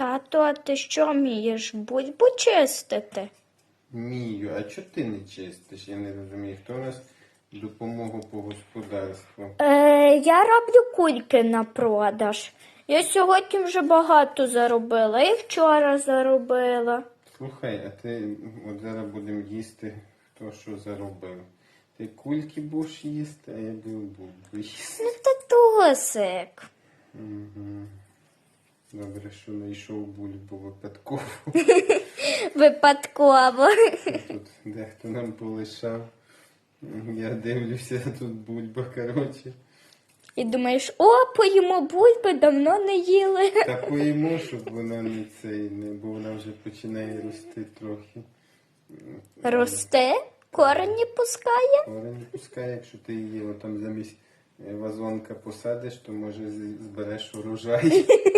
Тато, а ти що вмієш бульбу чистити? Мію, а чого ти не чистиш? Я не розумію, хто у нас допомогу по господарству? Е, я роблю кульки на продаж. Я сьогодні вже багато заробила і вчора заробила. Слухай, а ти от зараз будемо їсти, хто що заробив. Ти кульки будеш їсти, а я буду їсти. Ну, татусик. Угу. Добре, що знайшов бульбу випадково. Випадково. Тут дехто нам полишав. Я дивлюся, тут бульба, коротше. І думаєш, о, поїмо бульби, давно не їли. Та поїмо, щоб вона не цей, не, бо вона вже починає рости трохи. Росте, корені пускає. Корень пускай, якщо ти її там замість е, вазонка посадиш, то може збереш урожай.